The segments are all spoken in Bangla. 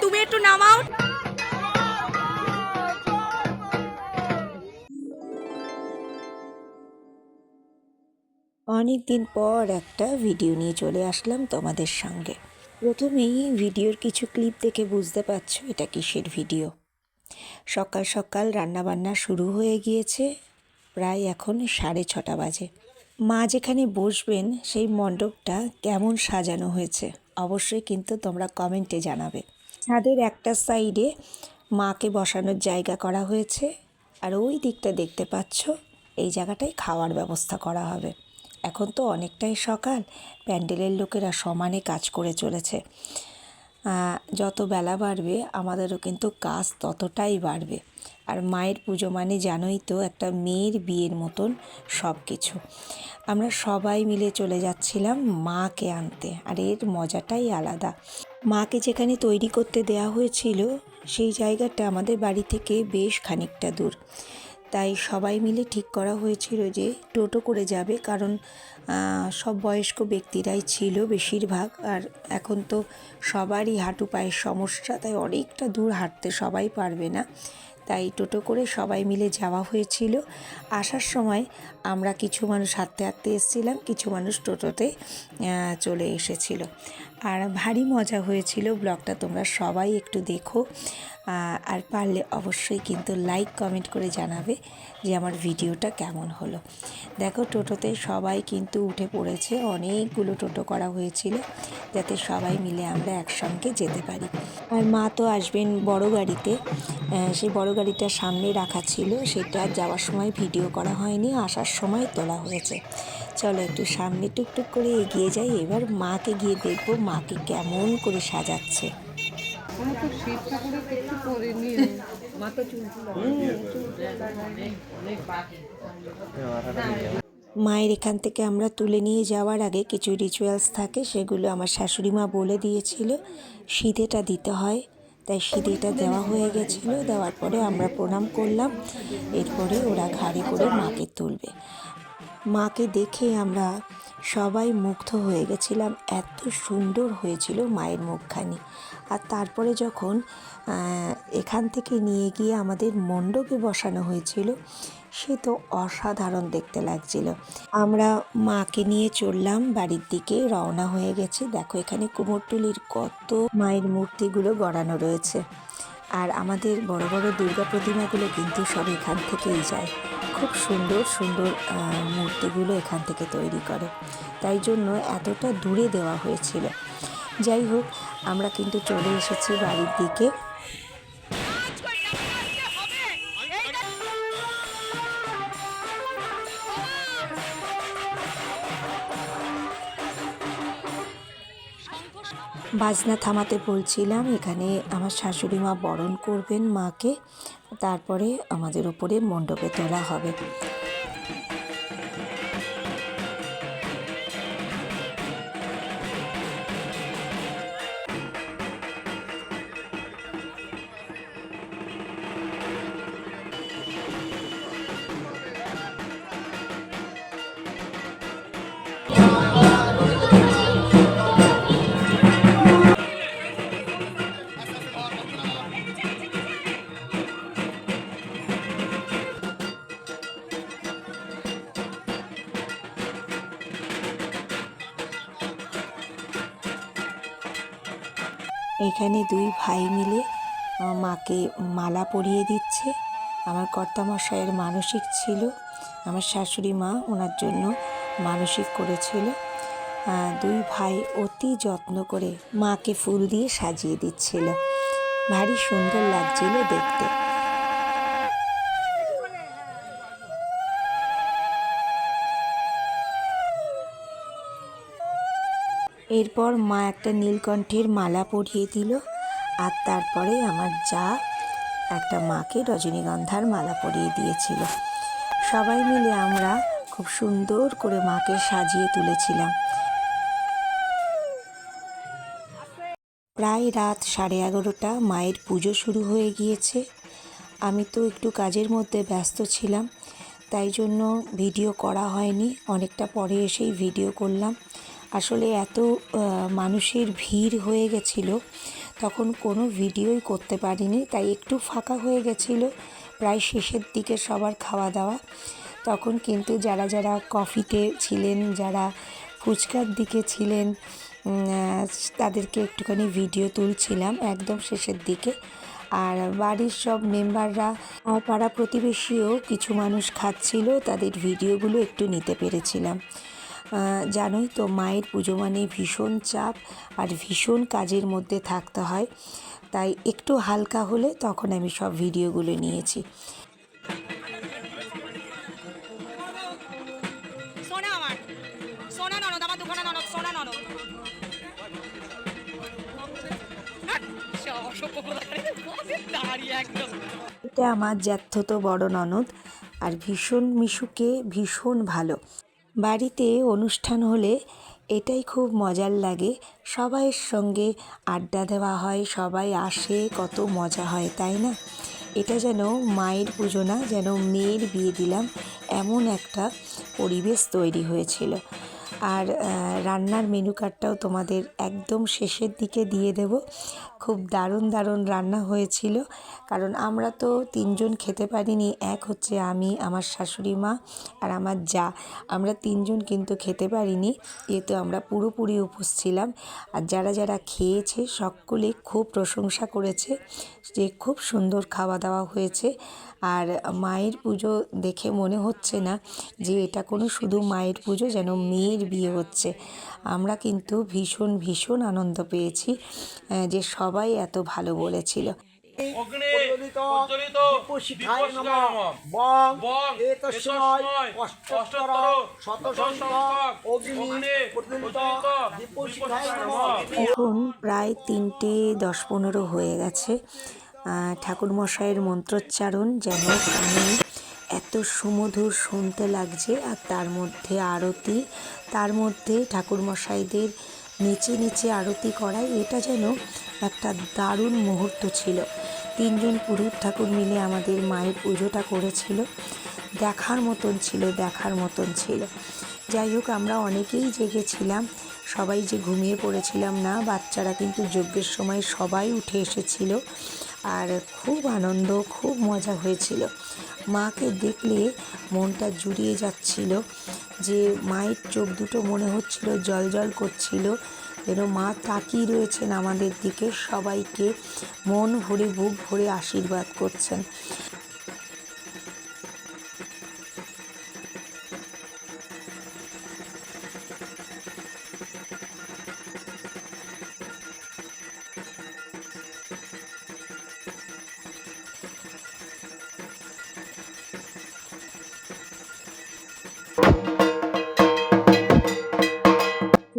তুমি একটু নামাও। অনেক দিন পর একটা ভিডিও নিয়ে চলে আসলাম তোমাদের সঙ্গে। প্রথমেই ভিডিওর কিছু ক্লিপ দেখে বুঝতে পারছ এটা কিসের ভিডিও। সকাল সকাল রান্নাবান্না শুরু হয়ে গিয়েছে, প্রায় এখন সাড়ে ছটা বাজে। মা যেখানে বসবেন, সেই মণ্ডপটা কেমন সাজানো হয়েছে, অবশ্যই কিন্তু তোমরা কমেন্টে জানাবে। ছাদের একটা সাইডে মাকে বসানোর জায়গা করা হয়েছে। আর ওই দিকটা দেখতে পাচ্ছ, এই জায়গাটায় খাওয়ার ব্যবস্থা করা হবে। এখন তো অনেকটাই সকাল, প্যান্ডেলের লোকেরা সমানে কাজ করে চলেছে। যত বেলা বাড়বে, আমাদেরও কিন্তু কাজ ততটাই বাড়বে। আর মায়ের পুজো মানে জানোই তো, একটা মেয়ের বিয়ের মতন সব কিছু আমরা সবাই মিলে চলে যাচ্ছিলাম মাকে আনতে, আর এর মজাটাই আলাদা। মাকে যেখানে তৈরি করতে দেয়া হয়েছিল, সেই জায়গাটা আমাদের বাড়ি থেকে বেশ খানিকটা দূর। তাই সবাই মিলে ঠিক করা হয়েছিল যে টোটো করে যাবে, কারণ সব বয়স্ক ব্যক্তিরাই ছিল বেশিরভাগ, আর এখন তো সবারই হাঁটু পায়ের সমস্যা, তাই অনেকটা দূর হাঁটতে সবাই পারবে না। তাই টোটো করে সবাই মিলে যাওয়া হয়েছিল। আসার সময় আমরা কিছু মানুষ হাঁটতে হাঁটতে এসেছিলাম, কিছু মানুষ টোটোতে চলে এসেছিল। আর ভারী মজা হয়েছিল ব্লগটা, তোমরা সবাই একটু দেখো। আর পারলে অবশ্যই কিন্তু লাইক কমেন্ট করে জানাবে যে আমার ভিডিওটা কেমন হলো। দেখো, টোটোতে সবাই কিন্তু উঠে পড়েছে। অনেকগুলো টোটো করা হয়েছিল যাতে সবাই মিলে আমরা একসঙ্গে যেতে পারি। আর মা তো আসবেন বড় গাড়িতে। সেই বড় গাড়িটা সামনে রাখা ছিল। সেটা যাওয়ার সময় ভিডিও করা হয়নি, আসার সময় তোলা হয়েছে। চলো একটু সামনে টুকটুক করে এগিয়ে যাই এবার মাকে গিয়ে দেখব মাকে কেমন করে সাজাচ্ছে। মায়ের এখান থেকে আমরা তুলে নিয়ে যাওয়ার আগে কিছু রিচুয়ালস থাকে সেগুলো আমার শাশুড়ি মা বলে দিয়েছিল। সিধেটা দিতে হয় তাই সিধেটা দেওয়া হয়ে গেছিল। দেওয়ার পরে আমরা প্রণাম করলাম এরপরে ওরা ঘাড়ে করে মাকে তুলবে। মাকে দেখে আমরা সবাই মুগ্ধ হয়ে গেছিলাম। এত সুন্দর হয়েছিল মায়ের মুখখানি। আর তারপরে যখন এখান থেকে নিয়ে গিয়ে আমাদের মণ্ডপে বসানো হয়েছিল, সে তো অসাধারণ দেখতে লাগছিল। আমরা মাকে নিয়ে চললাম, বাড়ির দিকে রওনা হয়ে গেছে। দেখো এখানে কুমোরটুলির কত মায়ের মূর্তিগুলো গড়ানো রয়েছে। আর আমাদের বড় বড় দুর্গা প্রতিমাগুলো কিন্তু সব এখান থেকেই যায়। খুব সুন্দর সুন্দর মূর্তিগুলো এখান থেকে তৈরি করে। তাই জন্য এতটা দূরে দেওয়া হয়েছিল। যাই হোক, আমরা কিন্তু চলে এসেছি বাড়ির দিকে। বাজনা থামাতে বলছিলাম, এখানে আমার শাশুড়ি মা বরণ করবেন মাকে, তারপরে আমাদের ওপরে মণ্ডপে তোলা হবে। দুই ভাই মিলে মাকে মালা পরিয়ে দিচ্ছে। আমার কর্তামশাইয়ের মানসিক ছিল। আমার শাশুড়ি মা ওনার জন্য মানসিক করেছিল। দুই ভাই অতি যত্ন করে মাকে ফুল দিয়ে সাজিয়ে দিচ্ছিল। ভারী সুন্দর লাগছিল দেখতে। এরপর মা একটা নীলকণ্ঠের মালা পরিয়ে দিল। আর তারপরে আমার যা একটা মাকে রজনীগন্ধার মালা পরিয়ে দিয়েছিল। সবাই মিলে আমরা খুব সুন্দর করে মাকে সাজিয়ে তুলেছিলাম। প্রায় রাত সাড়ে এগারোটা, মায়ের পুজো শুরু হয়ে গিয়েছে। আমি তো একটু কাজের মধ্যে ব্যস্ত ছিলাম, তাই জন্য ভিডিও করা হয়নি। অনেকটা পরে এসেই ভিডিও করলাম। আসলে এত মানুষের ভিড় হয়ে গেছিল তখন কোনো ভিডিওই করতে পারিনি, তাই একটু ফাঁকা হয়ে গেছিল। প্রায় শেষের দিকে সবার খাওয়া দাওয়া তখন কিন্তু যারা যারা কফিতে ছিলেন, যারা ফুচকার দিকে ছিলেন তাদেরকে একটুখানি ভিডিও তুলছিলাম একদম শেষের দিকে। আর বাড়ির সব মেম্বাররা, পাড়া প্রতিবেশীও কিছু মানুষ খাচ্ছিল, তাদের ভিডিওগুলো একটু নিতে পেরেছিলাম। জানোই তো মায়ের পুজো মানে ভীষণ চাপ আর ভীষণ কাজের মধ্যে থাকতে হয়। তাই একটু হালকা হলে তখন আমি সব ভিডিওগুলো নিয়েছি। একদম। এটা আমার জ্যাঠতো বড় ননদ আর ভীষণ মিশুকে ভীষণ ভালো। বাড়িতে অনুষ্ঠান হলে এটাই খুব মজার লাগে। সবাইয়ের সঙ্গে আড্ডা দেওয়া হয়, সবাই আসে, কত মজা হয়, তাই না? এটা যেন মায়ের পুজো না যেন মেয়ের বিয়ে দিলাম, এমন একটা পরিবেশ তৈরি হয়েছিল। আর রান্নার মেনু কার্ডটাও তোমাদের একদম শেষের দিকে দিয়ে দেব। খুব দারুণ দারুণ রান্না হয়েছিল। কারণ আমরা তো তিনজন খেতে পারিনি, এক হচ্ছে আমি, আমার শাশুড়ি মা আর আমার যা। আমরা তিনজন কিন্তু খেতে পারিনি যেহেতু আমরা পুরোপুরি উপোস ছিলাম। আর যারা যারা খেয়েছে সকলে খুব প্রশংসা করেছে যে খুব সুন্দর খাওয়া দাওয়া হয়েছে। আর মায়ের পুজো দেখে মনে হচ্ছে না যে এটা কোনো শুধু মায়ের পুজো যেন মেয়ের বিয়ে হচ্ছে। আমরা কিন্তু ভীষণ ভীষণ আনন্দ পেয়েছি যে সবাই এত ভালো বলেছিল। এখন প্রায় তিনটে দশ পনেরো হয়ে গেছে। আহ, ঠাকুরমশাইয়ের মন্ত্রোচ্চারণ যেন কানে এত সুমধুর শুনতে লাগছে আর তার মধ্যে আরতি তার মধ্যে ঠাকুরমশাইদের নিচে নিচে আরতি করায় এটা যেন একটা দারুণ মুহূর্ত ছিল। তিনজন পুরুষ ঠাকুর মিলে আমাদের মায়ের পুজোটা করেছিল। দেখার মতন ছিল, দেখার মতন ছিল। যাই হোক, আমরা অনেকেই জেগেছিলাম। সবাই যে ঘুমিয়ে পড়েছিলাম না, বাচ্চারা কিন্তু যজ্ঞের সময় সবাই উঠে এসেছিল। আর খুব আনন্দ, খুব মজা হয়েছিল। মাকে দেখলে মনটা জুড়িয়ে যাচ্ছিল। যে মায়ের চোখ দুটো মনে হচ্ছিল, জল জল করছিল, যেন মা তাকিয়ে রয়েছেন আমাদের দিকে, সবাইকে মন ভরে, বুক ভরে আশীর্বাদ করছেন।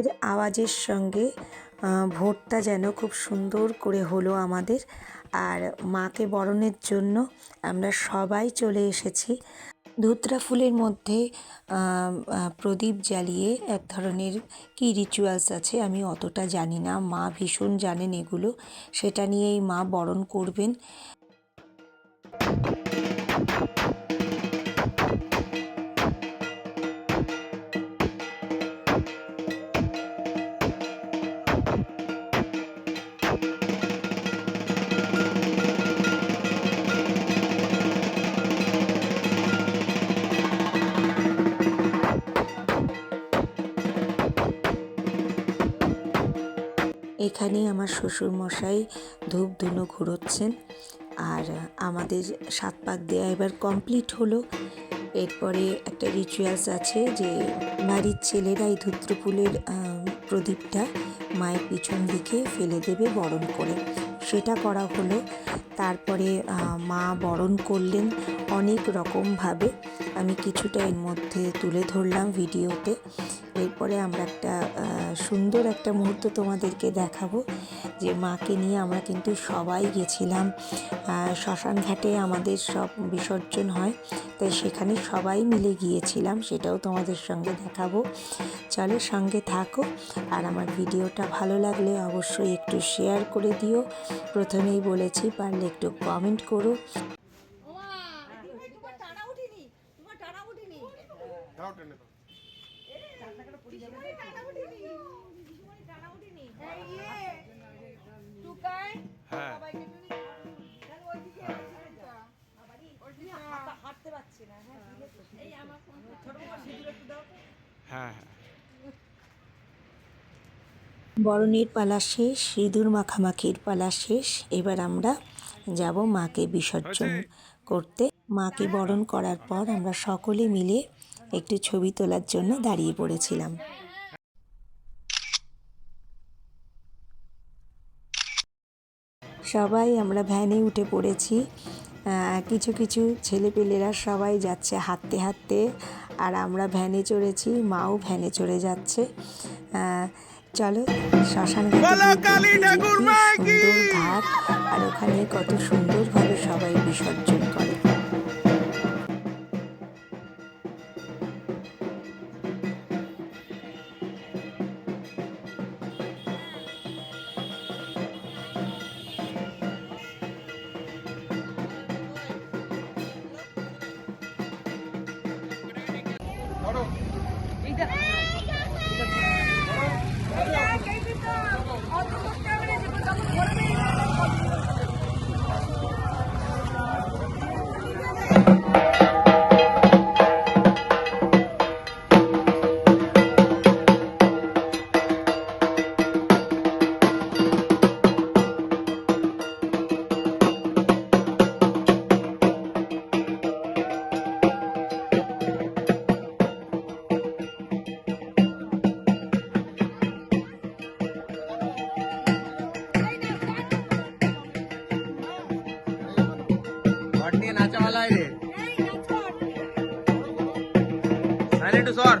এর আওয়াজের সঙ্গে ভোরটা যেন খুব সুন্দর করে হলো আমাদের। আর মাকে বরণের জন্য আমরা সবাই চলে এসেছি। ধুতরা ফুলের মধ্যে প্রদীপ জ্বালিয়ে এক ধরনের কি রিচুয়ালস আছে আমি অতটা জানি না। মা ভীষণ জানেন এগুলো। সেটা নিয়েই মা বরণ করবেন। এখানে আমার শ্বশুর মশাই ধূপ ধুনো ঘুরোচ্ছেন আর আমাদের সাত পাক দেওয়া এবার কমপ্লিট হলো। এরপরে একটা রিচুয়ালস আছে যে বাড়ির ছেলেরা এই ধূত্রফুলের আহ, প্রদীপটা মায়ের পিছন দিকে ফেলে দেবে বরণ করে। সেটা করা হলো। তারপরে মা বরণ করলেন অনেক রকমভাবে। আমি কিছুটা এর মধ্যে তুলে ধরলাম ভিডিওতে। এরপরে আমরা একটা সুন্দর একটা মুহূর্ত তোমাদেরকে দেখাবো যে মাকে নিয়ে আমরা কিন্তু সবাই গেছিলাম। শ্মশান ঘাটে আমাদের সব বিসর্জন হয় তাই সেখানে সবাই মিলে গিয়েছিলাম সেটাও তোমাদের সঙ্গে দেখাবো। চলো সঙ্গে থাকো আর আমার ভিডিওটা ভালো লাগলে অবশ্যই একটু শেয়ার করে দিও। প্রথমেই বলেছি পারলে একটু কমেন্ট করো। হ্যাঁ। হ্যাঁ, হ্যাঁ। বরণের পালা শেষ ঋদুর মাখামাখির পালা শেষ। এবার আমরা যাব মাকে বিসর্জন করতে। মাকে বরণ করার পর আমরা সকলে মিলে একটু ছবি তোলার জন্য দাঁড়িয়ে পড়েছিলাম। সবাই আমরা ভ্যানে উঠে পড়েছি। কিছু কিছু ছেলেপেলেরা সবাই যাচ্ছে হাঁটতে হাঁটতে আর আমরা ভ্যানে চড়েছি মাও ভ্যানে চড়ে যাচ্ছে। চলো শ্মশান সুন্দর ঘাট আর ওখানে কত সুন্দরভাবে সবাই বিসর্জন করে। సైలెంట్ సార్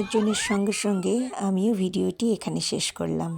বাবু জন্য সঙ্গে সঙ্গে আমিও ভিডিওটি এখানে শেষ করলাম।